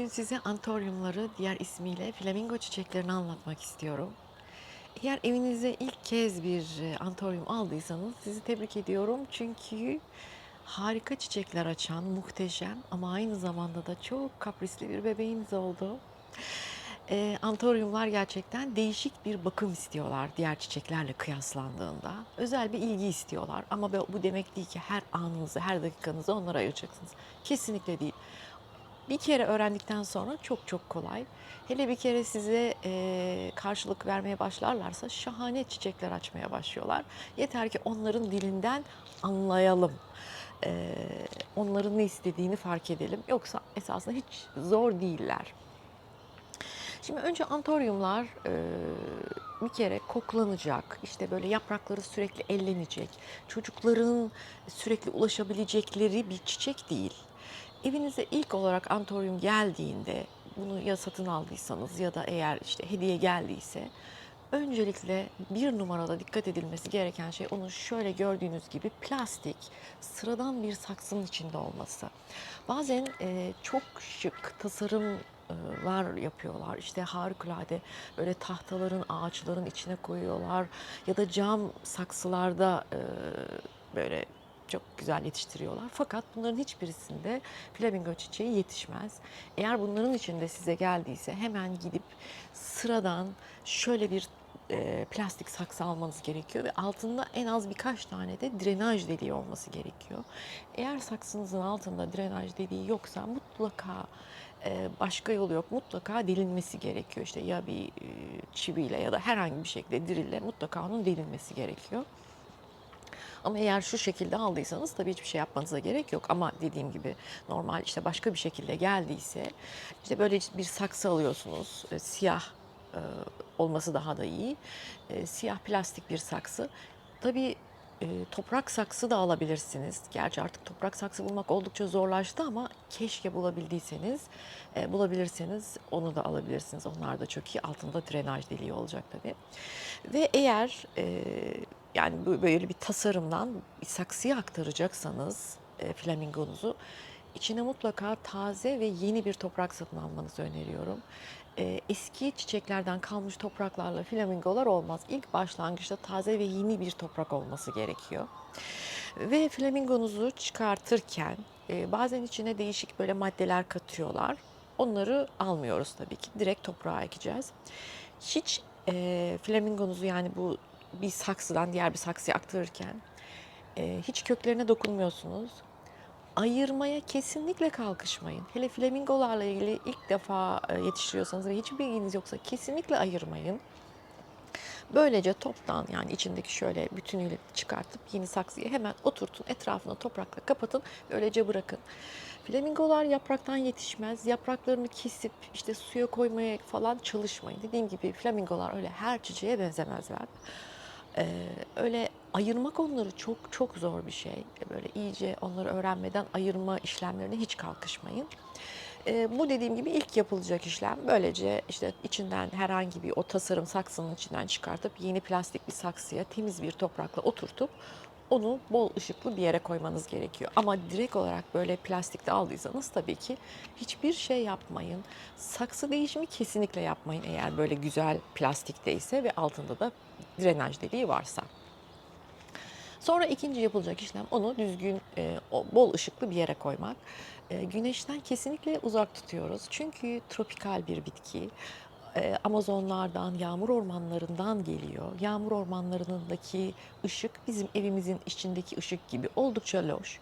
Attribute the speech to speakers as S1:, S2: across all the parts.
S1: Bugün size antoryumları, diğer ismiyle flamingo çiçeklerini anlatmak istiyorum. Eğer evinize ilk kez bir e, antoryum aldıysanız sizi tebrik ediyorum. Çünkü harika çiçekler açan, muhteşem ama aynı zamanda da çok kaprisli bir bebeğiniz oldu. E, antoryumlar gerçekten değişik bir bakım istiyorlar diğer çiçeklerle kıyaslandığında. Özel bir ilgi istiyorlar ama bu demek değil ki her anınızı, her dakikanızı onlara ayıracaksınız. Kesinlikle değil. Bir kere öğrendikten sonra çok çok kolay. Hele bir kere size e, karşılık vermeye başlarlarsa şahane çiçekler açmaya başlıyorlar. Yeter ki onların dilinden anlayalım. E, onların ne istediğini fark edelim. Yoksa esasında hiç zor değiller. Şimdi önce antoryumlar e, bir kere koklanacak, işte böyle yaprakları sürekli ellenecek, çocukların sürekli ulaşabilecekleri bir çiçek değil. Evinize ilk olarak antoryum geldiğinde bunu ya satın aldıysanız ya da eğer işte hediye geldiyse öncelikle bir numarada dikkat edilmesi gereken şey onun şöyle gördüğünüz gibi plastik sıradan bir saksının içinde olması. Bazen e, çok şık tasarımlar yapıyorlar. İşte harikulade böyle tahtaların, ağaçların içine koyuyorlar ya da cam saksılarda e, böyle çok güzel yetiştiriyorlar. Fakat bunların hiçbirisinde flamingo çiçeği yetişmez. Eğer bunların içinde size geldiyse hemen gidip sıradan şöyle bir e, plastik saksı almanız gerekiyor ve altında en az birkaç tane de drenaj deliği olması gerekiyor. Eğer saksınızın altında drenaj deliği yoksa mutlaka e, başka yolu yok. Mutlaka delinmesi gerekiyor. İşte ya bir e, çiviyle ya da herhangi bir şekilde dirille mutlaka onun delinmesi gerekiyor. Ama eğer şu şekilde aldıysanız tabii hiçbir şey yapmanıza gerek yok. Ama dediğim gibi normal işte başka bir şekilde geldiyse işte böyle bir saksı alıyorsunuz. E, siyah e, olması daha da iyi. E, siyah plastik bir saksı. Tabii e, toprak saksı da alabilirsiniz. Gerçi artık toprak saksı bulmak oldukça zorlaştı ama keşke bulabildiyseniz, e, bulabilirseniz onu da alabilirsiniz. Onlar da çok iyi. Altında drenaj deliği olacak tabii. Ve eğer e, yani böyle bir tasarımdan bir saksıya aktaracaksanız e, flamingonuzu içine mutlaka taze ve yeni bir toprak satın almanızı öneriyorum. E, eski çiçeklerden kalmış topraklarla flamingolar olmaz. İlk başlangıçta taze ve yeni bir toprak olması gerekiyor. Ve flamingonuzu çıkartırken e, bazen içine değişik böyle maddeler katıyorlar. Onları almıyoruz tabii ki. Direkt toprağa ekeceğiz. Hiç e, flamingonuzu yani bu bir saksıdan diğer bir saksıya aktarırken e, hiç köklerine dokunmuyorsunuz. Ayırmaya kesinlikle kalkışmayın. Hele flamingolarla ilgili ilk defa e, yetiştiriyorsanız ve hiçbir bilginiz yoksa kesinlikle ayırmayın. Böylece toptan yani içindeki şöyle bütünüyle çıkartıp yeni saksıya hemen oturtun. Etrafını toprakla kapatın. Böylece bırakın. Flamingolar yapraktan yetişmez. Yapraklarını kesip işte suya koymaya falan çalışmayın. Dediğim gibi flamingolar öyle her çiçeğe benzemezler. Ee, öyle ayırmak onları çok çok zor bir şey. Böyle iyice onları öğrenmeden ayırma işlemlerine hiç kalkışmayın. Ee, bu dediğim gibi ilk yapılacak işlem. Böylece işte içinden herhangi bir o tasarım saksının içinden çıkartıp yeni plastik bir saksıya temiz bir toprakla oturtup onu bol ışıklı bir yere koymanız gerekiyor. Ama direkt olarak böyle plastikte aldıysanız tabii ki hiçbir şey yapmayın. Saksı değişimi kesinlikle yapmayın eğer böyle güzel plastikteyse ve altında da drenaj deliği varsa. Sonra ikinci yapılacak işlem onu düzgün, e, bol ışıklı bir yere koymak. E, güneşten kesinlikle uzak tutuyoruz. Çünkü tropikal bir bitki. E, Amazonlardan, yağmur ormanlarından geliyor. Yağmur ormanlarındaki ışık bizim evimizin içindeki ışık gibi oldukça loş.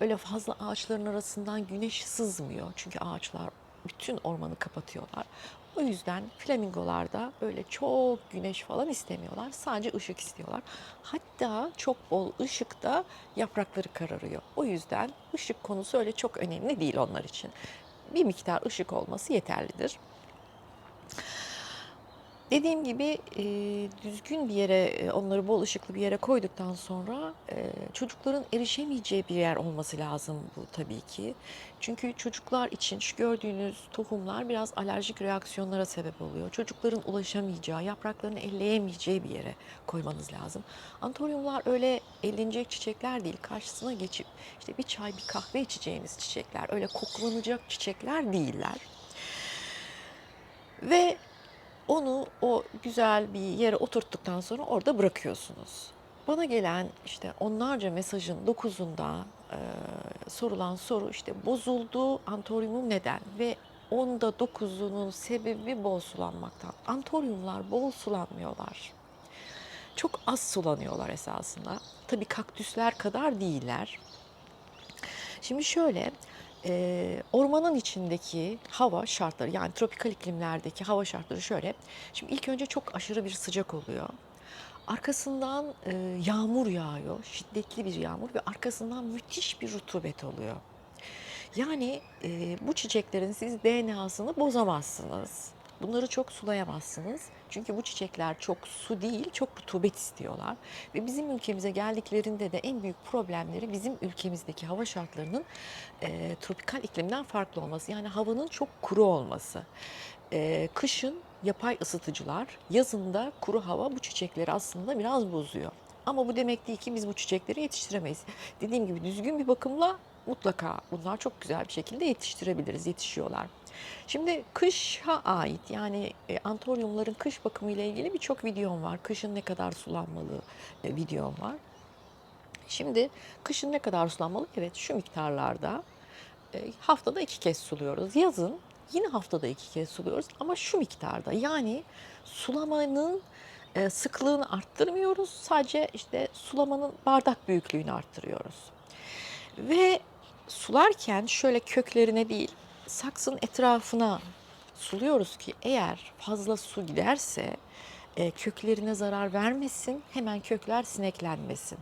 S1: Öyle fazla ağaçların arasından güneş sızmıyor. Çünkü ağaçlar bütün ormanı kapatıyorlar. O yüzden flamingolar da öyle çok güneş falan istemiyorlar. Sadece ışık istiyorlar. Hatta çok bol ışıkta yaprakları kararıyor. O yüzden ışık konusu öyle çok önemli değil onlar için. Bir miktar ışık olması yeterlidir. Dediğim gibi e, düzgün bir yere, onları bol ışıklı bir yere koyduktan sonra e, çocukların erişemeyeceği bir yer olması lazım bu tabii ki. Çünkü çocuklar için şu gördüğünüz tohumlar biraz alerjik reaksiyonlara sebep oluyor. Çocukların ulaşamayacağı, yapraklarını elleyemeyeceği bir yere koymanız lazım. Antoryumlar öyle ellenecek çiçekler değil. Karşısına geçip işte bir çay, bir kahve içeceğiniz çiçekler. Öyle koklanacak çiçekler değiller. Ve onu o güzel bir yere oturttuktan sonra orada bırakıyorsunuz. Bana gelen işte onlarca mesajın dokuzunda e, sorulan soru işte bozuldu antoryumum neden ve onda dokuzunun sebebi bol sulanmaktan. Antoryumlar bol sulanmıyorlar. Çok az sulanıyorlar esasında. Tabii kaktüsler kadar değiller. Şimdi şöyle, eee, ormanın içindeki hava şartları yani tropikal iklimlerdeki hava şartları şöyle. Şimdi ilk önce çok aşırı bir sıcak oluyor. Arkasından eee, yağmur yağıyor, şiddetli bir yağmur ve arkasından müthiş bir rutubet oluyor. Yani eee, bu çiçeklerin siz DNA'sını bozamazsınız. Bunları çok sulayamazsınız. Çünkü bu çiçekler çok su değil, çok rutubet istiyorlar. Ve bizim ülkemize geldiklerinde de en büyük problemleri bizim ülkemizdeki hava şartlarının eee, tropikal iklimden farklı olması. Yani havanın çok kuru olması. Eee, kışın yapay ısıtıcılar, yazında kuru hava bu çiçekleri aslında biraz bozuyor. Ama bu demek değil ki biz bu çiçekleri yetiştiremeyiz. Dediğim gibi düzgün bir bakımla mutlaka bunlar çok güzel bir şekilde yetiştirebiliriz, yetişiyorlar. Şimdi kışa ait yani e, antoryumların kış bakımı ile ilgili birçok videom var. Kışın ne kadar sulanmalı e, videom var. Şimdi kışın ne kadar sulanmalı? Evet şu miktarlarda e, haftada iki kez suluyoruz. Yazın yine haftada iki kez suluyoruz ama şu miktarda. Yani sulamanın e, sıklığını arttırmıyoruz. Sadece işte sulamanın bardak büyüklüğünü arttırıyoruz. Ve sularken şöyle köklerine değil, saksının etrafına suluyoruz ki eğer fazla su giderse e, köklerine zarar vermesin, hemen kökler sineklenmesin.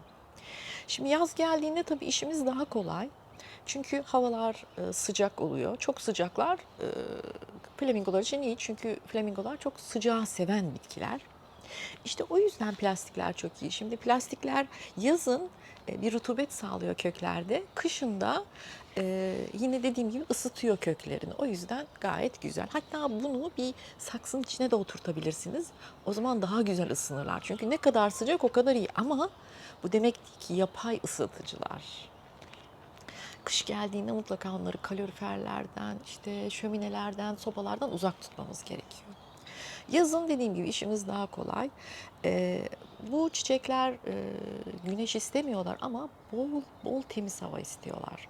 S1: Şimdi yaz geldiğinde tabii işimiz daha kolay. Çünkü havalar e, sıcak oluyor. Çok sıcaklar e, flamingolar için iyi. Çünkü flamingolar çok sıcağı seven bitkiler. İşte o yüzden plastikler çok iyi. Şimdi plastikler yazın bir rutubet sağlıyor köklerde. Kışın da e, yine dediğim gibi ısıtıyor köklerini. O yüzden gayet güzel. Hatta bunu bir saksının içine de oturtabilirsiniz. O zaman daha güzel ısınırlar. Çünkü ne kadar sıcak o kadar iyi. Ama bu demek ki yapay ısıtıcılar. Kış geldiğinde mutlaka onları kaloriferlerden, işte şöminelerden, sobalardan uzak tutmamız gerekiyor. Yazın dediğim gibi işimiz daha kolay. Ee, bu çiçekler e, güneş istemiyorlar ama bol bol temiz hava istiyorlar.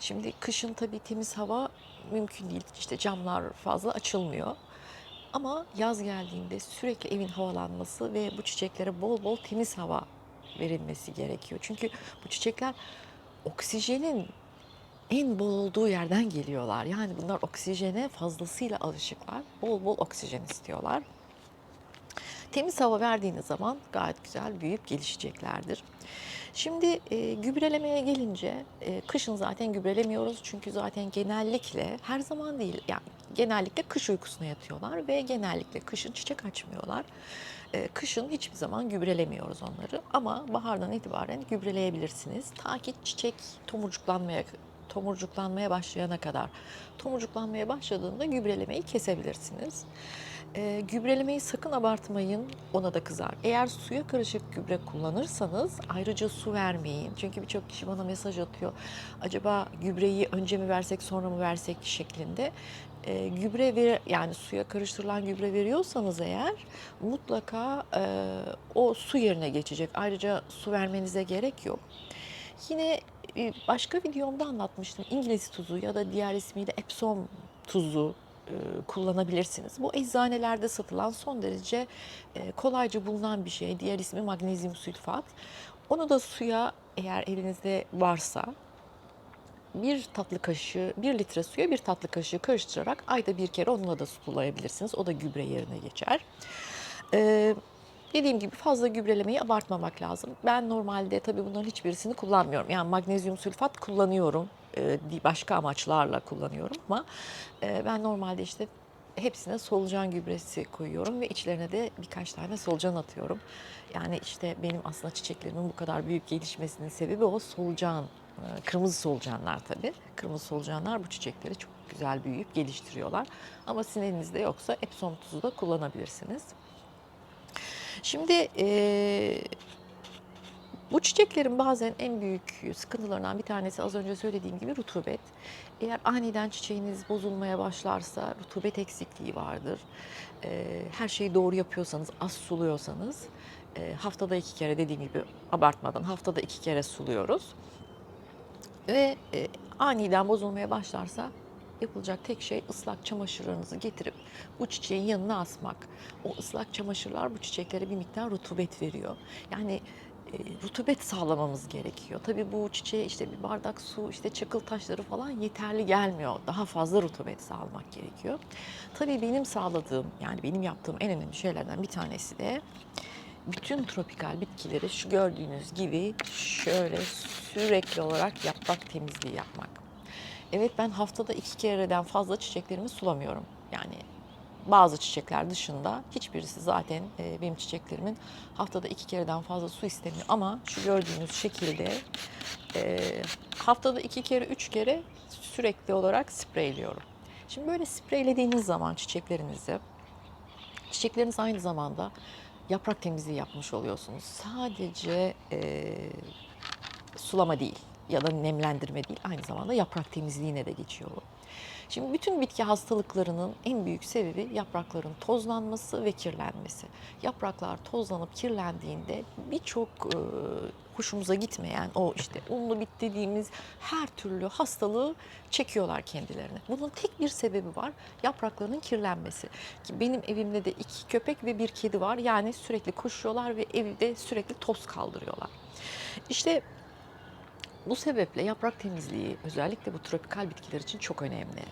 S1: Şimdi kışın tabii temiz hava mümkün değil. İşte camlar fazla açılmıyor. Ama yaz geldiğinde sürekli evin havalanması ve bu çiçeklere bol bol temiz hava verilmesi gerekiyor. Çünkü bu çiçekler oksijenin en bol olduğu yerden geliyorlar. Yani bunlar oksijene fazlasıyla alışıklar. Bol bol oksijen istiyorlar. Temiz hava verdiğiniz zaman gayet güzel büyüyüp gelişeceklerdir. Şimdi e, gübrelemeye gelince e, kışın zaten gübrelemiyoruz çünkü zaten genellikle her zaman değil yani genellikle kış uykusuna yatıyorlar ve genellikle kışın çiçek açmıyorlar. E, kışın hiçbir zaman gübrelemiyoruz onları ama bahardan itibaren gübreleyebilirsiniz. Ta ki çiçek tomurcuklanmaya tomurcuklanmaya başlayana kadar. Tomurcuklanmaya başladığında gübrelemeyi kesebilirsiniz. E, gübrelemeyi sakın abartmayın, ona da kızar. Eğer suya karışık gübre kullanırsanız ayrıca su vermeyin. Çünkü birçok kişi bana mesaj atıyor. Acaba gübreyi önce mi versek sonra mı versek şeklinde. E, gübre ver, yani suya karıştırılan gübre veriyorsanız eğer mutlaka e, o su yerine geçecek. Ayrıca su vermenize gerek yok. Yine bir başka videomda anlatmıştım. İngiliz tuzu ya da diğer ismiyle Epsom tuzu e, kullanabilirsiniz. Bu eczanelerde satılan son derece e, kolayca bulunan bir şey. Diğer ismi magnezyum sülfat. Onu da suya eğer elinizde varsa bir tatlı kaşığı, bir litre suya bir tatlı kaşığı karıştırarak ayda bir kere onunla da sulayabilirsiniz. O da gübre yerine geçer. Ee, dediğim gibi fazla gübrelemeyi abartmamak lazım. Ben normalde tabii bunların hiçbirisini kullanmıyorum. Yani magnezyum sülfat kullanıyorum. Ee, başka amaçlarla kullanıyorum ama e, ben normalde işte hepsine solucan gübresi koyuyorum ve içlerine de birkaç tane solucan atıyorum. Yani işte benim aslında çiçeklerimin bu kadar büyük gelişmesinin sebebi o solucan, e, kırmızı solucanlar tabii. Kırmızı solucanlar bu çiçekleri çok güzel büyüyüp geliştiriyorlar. Ama sizin elinizde yoksa Epsom tuzu da kullanabilirsiniz. Şimdi e, Bu çiçeklerin bazen en büyük sıkıntılarından bir tanesi az önce söylediğim gibi rutubet. Eğer aniden çiçeğiniz bozulmaya başlarsa rutubet eksikliği vardır. Ee, Her şeyi doğru yapıyorsanız, az suluyorsanız e, haftada iki kere dediğim gibi abartmadan haftada iki kere suluyoruz. Ve e, aniden bozulmaya başlarsa yapılacak tek şey ıslak çamaşırlarınızı getirip bu çiçeğin yanına asmak. O ıslak çamaşırlar bu çiçeklere bir miktar rutubet veriyor. Yani rutubet sağlamamız gerekiyor. Tabii bu çiçeğe işte bir bardak su, işte çakıl taşları falan yeterli gelmiyor. Daha fazla rutubet sağlamak gerekiyor. Tabii benim sağladığım, yani benim yaptığım en önemli şeylerden bir tanesi de bütün tropikal bitkileri şu gördüğünüz gibi şöyle sürekli olarak yaprak temizliği yapmak. Evet ben haftada iki kereden fazla çiçeklerimi sulamıyorum. Yani bazı çiçekler dışında hiçbirisi zaten e, benim çiçeklerimin haftada iki kereden fazla su istemiyor. Ama şu gördüğünüz şekilde e, haftada iki kere, üç kere sürekli olarak spreyliyorum. Şimdi böyle spreylediğiniz zaman çiçeklerinizi, çiçekleriniz aynı zamanda yaprak temizliği yapmış oluyorsunuz. Sadece e, sulama değil ya da nemlendirme değil aynı zamanda yaprak temizliğine de geçiyor bu. Şimdi bütün bitki hastalıklarının en büyük sebebi yaprakların tozlanması ve kirlenmesi. Yapraklar tozlanıp kirlendiğinde birçok e, hoşumuza gitmeyen o işte unlu bit dediğimiz her türlü hastalığı çekiyorlar kendilerine. Bunun tek bir sebebi var. Yapraklarının kirlenmesi. Ki benim evimde de iki köpek ve bir kedi var. Yani sürekli koşuyorlar ve evde sürekli toz kaldırıyorlar. İşte bu sebeple yaprak temizliği özellikle bu tropikal bitkiler için çok önemli.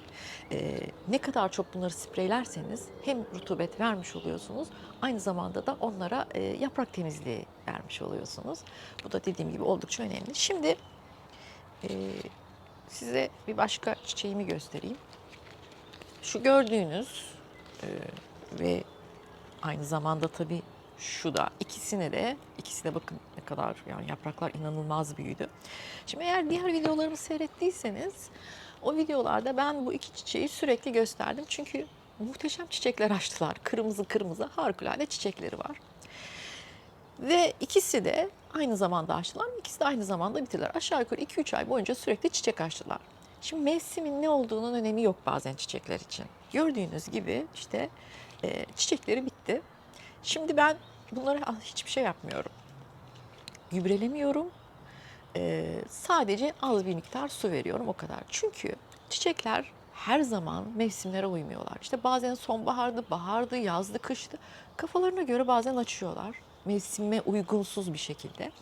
S1: Ee, ne kadar çok bunları spreylerseniz hem rutubet vermiş oluyorsunuz aynı zamanda da onlara e, yaprak temizliği vermiş oluyorsunuz. Bu da dediğim gibi oldukça önemli. Şimdi e, size bir başka çiçeğimi göstereyim. Şu gördüğünüz e, ve aynı zamanda tabii şu da ikisine de ikisi de bakın ne kadar yani yapraklar inanılmaz büyüdü. Şimdi eğer diğer videolarımı seyrettiyseniz o videolarda ben bu iki çiçeği sürekli gösterdim. Çünkü muhteşem çiçekler açtılar. Kırmızı kırmızı harikulade çiçekleri var. Ve ikisi de aynı zamanda açtılar. İkisi de aynı zamanda bitirdiler. Aşağı yukarı 2-3 ay boyunca sürekli çiçek açtılar. Şimdi mevsimin ne olduğunun önemi yok bazen çiçekler için. Gördüğünüz gibi işte e, çiçekleri bitti. Şimdi ben bunlara hiçbir şey yapmıyorum. Gübrelemiyorum. Ee, sadece az bir miktar su veriyorum o kadar. Çünkü çiçekler her zaman mevsimlere uymuyorlar. İşte bazen sonbahardı, bahardı, yazdı, kıştı. Kafalarına göre bazen açıyorlar. Mevsime uygunsuz bir şekilde.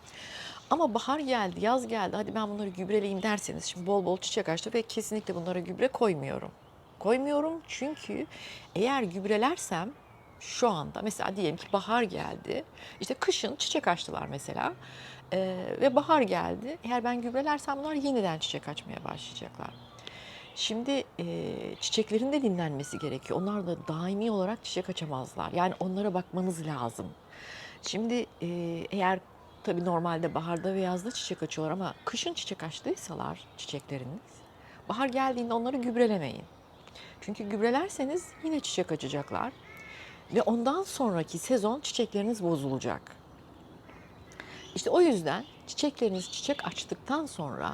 S1: Ama bahar geldi, yaz geldi. Hadi ben bunları gübreleyeyim derseniz şimdi bol bol çiçek açtı ve kesinlikle bunlara gübre koymuyorum. Koymuyorum çünkü eğer gübrelersem şu anda mesela diyelim ki bahar geldi. İşte kışın çiçek açtılar mesela. Ee, ve bahar geldi. Eğer ben gübrelersem bunlar yeniden çiçek açmaya başlayacaklar. Şimdi e, çiçeklerin de dinlenmesi gerekiyor. Onlar da daimi olarak çiçek açamazlar. Yani onlara bakmanız lazım. Şimdi e, eğer tabii normalde baharda ve yazda çiçek açıyorlar ama kışın çiçek açtıysalar çiçekleriniz, bahar geldiğinde onları gübrelemeyin. Çünkü gübrelerseniz yine çiçek açacaklar. Ve ondan sonraki sezon çiçekleriniz bozulacak. İşte o yüzden çiçekleriniz çiçek açtıktan sonra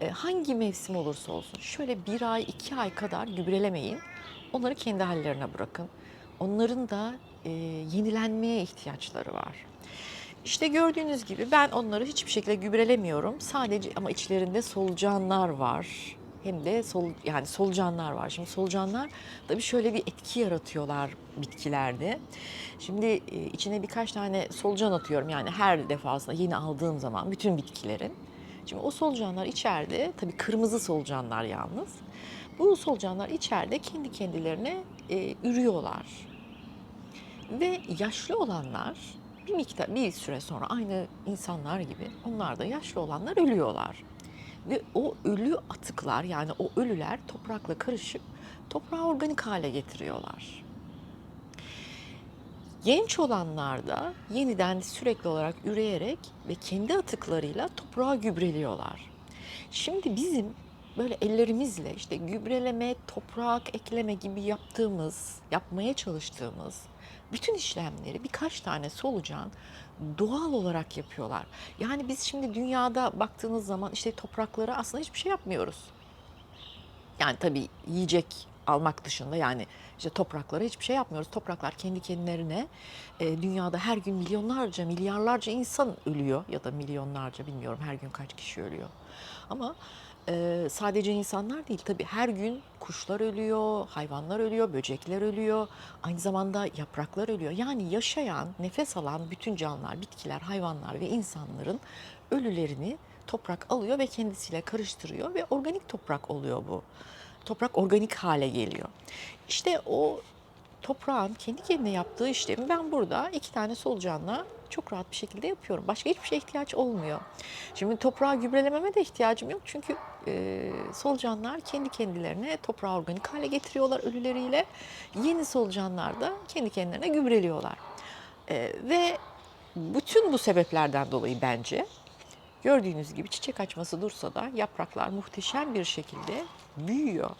S1: e, hangi mevsim olursa olsun şöyle bir ay iki ay kadar gübrelemeyin. Onları kendi hallerine bırakın. Onların da e, yenilenmeye ihtiyaçları var. İşte gördüğünüz gibi ben onları hiçbir şekilde gübrelemiyorum. Sadece ama içlerinde solucanlar var hem de sol yani solucanlar var. Şimdi solucanlar tabii şöyle bir etki yaratıyorlar bitkilerde. Şimdi e, içine birkaç tane solucan atıyorum yani her defasında yeni aldığım zaman bütün bitkilerin. Şimdi o solucanlar içeride tabii kırmızı solucanlar yalnız. Bu solucanlar içeride kendi kendilerine e, ürüyorlar. Ve yaşlı olanlar bir miktar bir süre sonra aynı insanlar gibi onlar da yaşlı olanlar ölüyorlar. Ve o ölü atıklar yani o ölüler toprakla karışıp toprağı organik hale getiriyorlar. Genç olanlar da yeniden sürekli olarak üreyerek ve kendi atıklarıyla toprağa gübreliyorlar. Şimdi bizim böyle ellerimizle işte gübreleme, toprak ekleme gibi yaptığımız, yapmaya çalıştığımız bütün işlemleri birkaç tane solucan doğal olarak yapıyorlar. Yani biz şimdi dünyada baktığınız zaman işte topraklara aslında hiçbir şey yapmıyoruz. Yani tabii yiyecek almak dışında yani işte topraklara hiçbir şey yapmıyoruz. Topraklar kendi kendilerine e, dünyada her gün milyonlarca, milyarlarca insan ölüyor ya da milyonlarca bilmiyorum her gün kaç kişi ölüyor. Ama sadece insanlar değil tabii her gün kuşlar ölüyor, hayvanlar ölüyor, böcekler ölüyor, aynı zamanda yapraklar ölüyor. Yani yaşayan, nefes alan bütün canlılar, bitkiler, hayvanlar ve insanların ölülerini toprak alıyor ve kendisiyle karıştırıyor ve organik toprak oluyor bu. Toprak organik hale geliyor. İşte o toprağın kendi kendine yaptığı işlemi ben burada iki tane solucanla çok rahat bir şekilde yapıyorum. Başka hiçbir şeye ihtiyaç olmuyor. Şimdi toprağı gübrelememe de ihtiyacım yok. Çünkü e, solucanlar kendi kendilerine toprağı organik hale getiriyorlar ölüleriyle. Yeni solucanlar da kendi kendilerine gübreliyorlar. E, ve bütün bu sebeplerden dolayı bence gördüğünüz gibi çiçek açması dursa da yapraklar muhteşem bir şekilde büyüyor.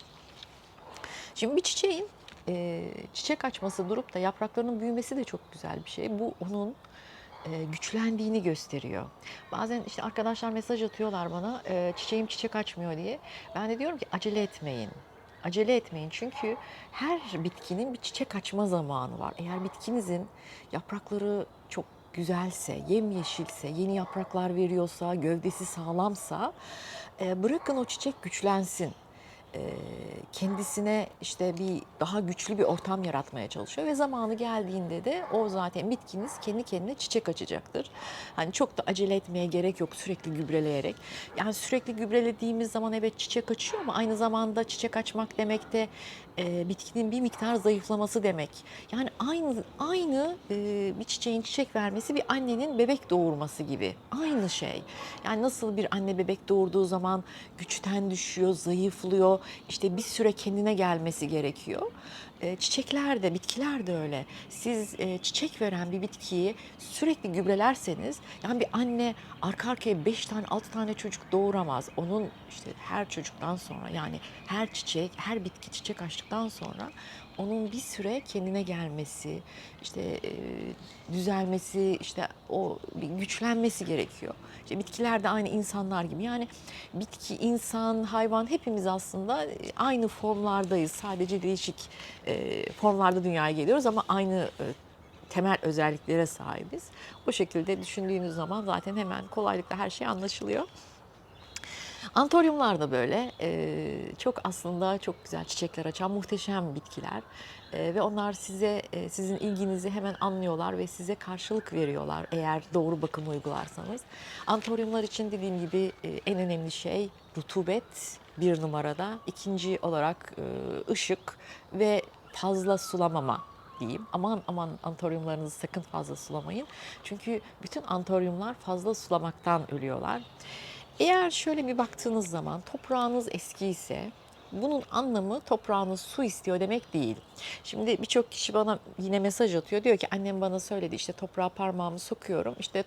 S1: Şimdi bir çiçeğin e, çiçek açması durup da yapraklarının büyümesi de çok güzel bir şey. Bu onun e, güçlendiğini gösteriyor. Bazen işte arkadaşlar mesaj atıyorlar bana e, çiçeğim çiçek açmıyor diye. Ben de diyorum ki acele etmeyin. Acele etmeyin çünkü her bitkinin bir çiçek açma zamanı var. Eğer bitkinizin yaprakları çok güzelse, yemyeşilse, yeni yapraklar veriyorsa, gövdesi sağlamsa e, bırakın o çiçek güçlensin kendisine işte bir daha güçlü bir ortam yaratmaya çalışıyor ve zamanı geldiğinde de o zaten bitkiniz kendi kendine çiçek açacaktır. Hani çok da acele etmeye gerek yok sürekli gübreleyerek. Yani sürekli gübrelediğimiz zaman evet çiçek açıyor ama aynı zamanda çiçek açmak demek de e, bitkinin bir miktar zayıflaması demek. Yani aynı aynı e, bir çiçeğin çiçek vermesi bir annenin bebek doğurması gibi. Aynı şey. Yani nasıl bir anne bebek doğurduğu zaman güçten düşüyor, zayıflıyor. İşte bir süre kendine gelmesi gerekiyor. Çiçekler de, bitkiler de öyle. Siz çiçek veren bir bitkiyi sürekli gübrelerseniz, yani bir anne arka arkaya 5 tane, 6 tane çocuk doğuramaz. Onun işte her çocuktan sonra yani her çiçek, her bitki çiçek açtıktan sonra onun bir süre kendine gelmesi, işte e, düzelmesi, işte o bir güçlenmesi gerekiyor. İşte bitkiler de aynı insanlar gibi. Yani bitki, insan, hayvan hepimiz aslında aynı formlardayız. Sadece değişik e, formlarda dünyaya geliyoruz ama aynı e, temel özelliklere sahibiz. Bu şekilde düşündüğünüz zaman zaten hemen kolaylıkla her şey anlaşılıyor. Antoryumlar da böyle e, çok aslında çok güzel çiçekler açan muhteşem bitkiler E, ve onlar size e, sizin ilginizi hemen anlıyorlar ve size karşılık veriyorlar eğer doğru bakım uygularsanız. Antoryumlar için dediğim gibi e, en önemli şey rutubet bir numarada, ikinci olarak e, ışık ve fazla sulamama diyeyim. Aman aman antoryumlarınızı sakın fazla sulamayın. Çünkü bütün antoryumlar fazla sulamaktan ölüyorlar. Eğer şöyle bir baktığınız zaman toprağınız eski ise bunun anlamı toprağınız su istiyor demek değil. Şimdi birçok kişi bana yine mesaj atıyor. Diyor ki annem bana söyledi işte toprağa parmağımı sokuyorum. İşte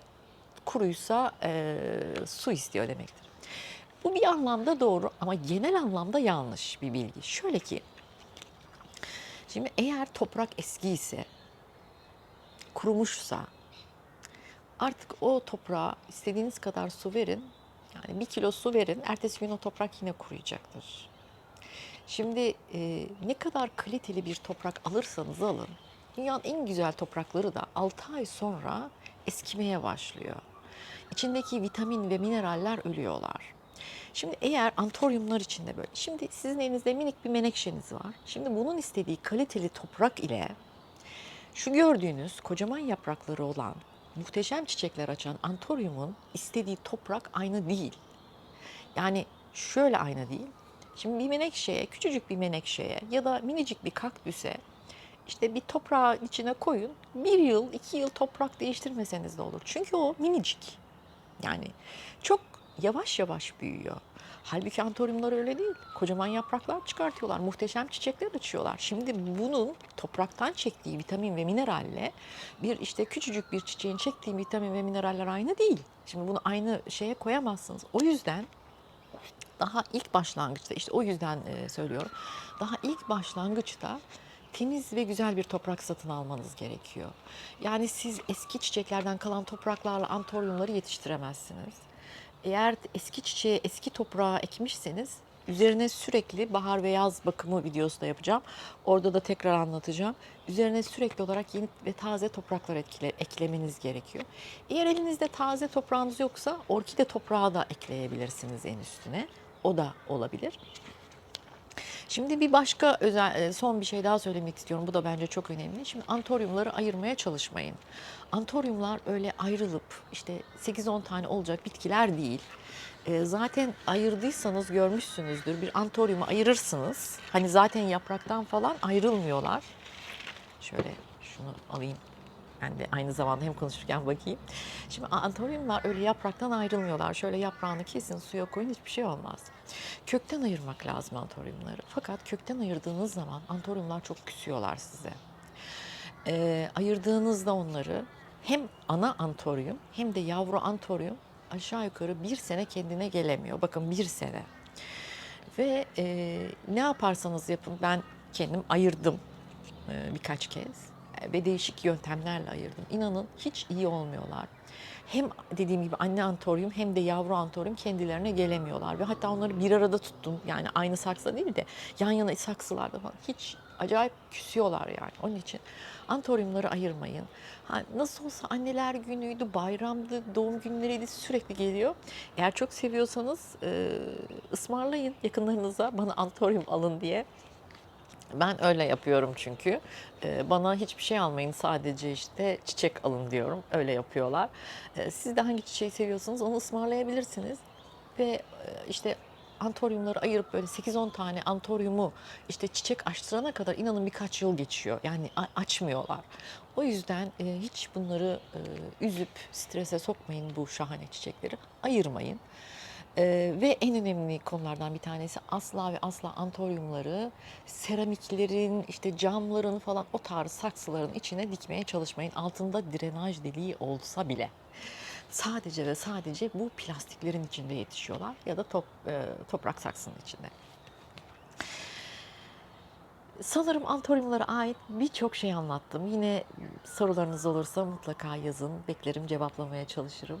S1: kuruysa e, su istiyor demektir. Bu bir anlamda doğru ama genel anlamda yanlış bir bilgi. Şöyle ki şimdi eğer toprak eski ise kurumuşsa artık o toprağa istediğiniz kadar su verin. Yani bir kilo su verin, ertesi gün o toprak yine kuruyacaktır. Şimdi e, ne kadar kaliteli bir toprak alırsanız alın, dünyanın en güzel toprakları da 6 ay sonra eskimeye başlıyor. İçindeki vitamin ve mineraller ölüyorlar. Şimdi eğer antoryumlar içinde böyle, şimdi sizin elinizde minik bir menekşeniz var. Şimdi bunun istediği kaliteli toprak ile şu gördüğünüz kocaman yaprakları olan muhteşem çiçekler açan antoryumun istediği toprak aynı değil. Yani şöyle aynı değil. Şimdi bir menekşeye, küçücük bir menekşeye ya da minicik bir kaktüse işte bir toprağın içine koyun. Bir yıl, iki yıl toprak değiştirmeseniz de olur. Çünkü o minicik. Yani çok yavaş yavaş büyüyor. Halbuki antoryumlar öyle değil. Kocaman yapraklar çıkartıyorlar. Muhteşem çiçekler açıyorlar. Şimdi bunun topraktan çektiği vitamin ve mineralle bir işte küçücük bir çiçeğin çektiği vitamin ve mineraller aynı değil. Şimdi bunu aynı şeye koyamazsınız. O yüzden daha ilk başlangıçta işte o yüzden e, söylüyorum. Daha ilk başlangıçta temiz ve güzel bir toprak satın almanız gerekiyor. Yani siz eski çiçeklerden kalan topraklarla antoryumları yetiştiremezsiniz. Eğer eski çiçeği eski toprağa ekmişseniz üzerine sürekli bahar ve yaz bakımı videosu da yapacağım. Orada da tekrar anlatacağım. Üzerine sürekli olarak yeni ve taze topraklar etkile, eklemeniz gerekiyor. Eğer elinizde taze toprağınız yoksa orkide toprağı da ekleyebilirsiniz en üstüne. O da olabilir. Şimdi bir başka özel e, son bir şey daha söylemek istiyorum. Bu da bence çok önemli. Şimdi antoryumları ayırmaya çalışmayın. Antoryumlar öyle ayrılıp işte 8-10 tane olacak bitkiler değil. E, Zaten ayırdıysanız görmüşsünüzdür. Bir antoryumu ayırırsınız. Hani zaten yapraktan falan ayrılmıyorlar. Şöyle şunu alayım. Ben de aynı zamanda hem konuşurken bakayım. Şimdi antoryumlar öyle yapraktan ayrılmıyorlar. Şöyle yaprağını kesin suya koyun hiçbir şey olmaz. Kökten ayırmak lazım antoryumları. Fakat kökten ayırdığınız zaman antoryumlar çok küsüyorlar size. Ee, ayırdığınızda onları hem ana antoryum hem de yavru antoryum aşağı yukarı bir sene kendine gelemiyor. Bakın bir sene. Ve e, ne yaparsanız yapın ben kendim ayırdım e, birkaç kez ve değişik yöntemlerle ayırdım. İnanın hiç iyi olmuyorlar. Hem dediğim gibi anne antoryum hem de yavru antoryum kendilerine gelemiyorlar ve hatta onları bir arada tuttum. Yani aynı saksıda değil de yan yana saksılarda falan hiç acayip küsüyorlar yani. Onun için antoryumları ayırmayın. Ha, nasıl olsa anneler günüydü, bayramdı, doğum günleriydi sürekli geliyor. Eğer çok seviyorsanız e, ısmarlayın yakınlarınıza bana antoryum alın diye. Ben öyle yapıyorum çünkü. Ee, Bana hiçbir şey almayın sadece işte çiçek alın diyorum. Öyle yapıyorlar. Ee, Siz de hangi çiçeği seviyorsanız onu ısmarlayabilirsiniz. Ve e, işte antoryumları ayırıp böyle 8-10 tane antoryumu işte çiçek açtırana kadar inanın birkaç yıl geçiyor. Yani açmıyorlar. O yüzden e, hiç bunları e, üzüp strese sokmayın bu şahane çiçekleri. Ayırmayın. Ee, ve en önemli konulardan bir tanesi asla ve asla antoryumları seramiklerin, işte camların falan o tarz saksıların içine dikmeye çalışmayın. Altında drenaj deliği olsa bile. Sadece ve sadece bu plastiklerin içinde yetişiyorlar ya da top, e, toprak saksının içinde. Sanırım antoryumlara ait birçok şey anlattım. Yine sorularınız olursa mutlaka yazın. Beklerim cevaplamaya çalışırım.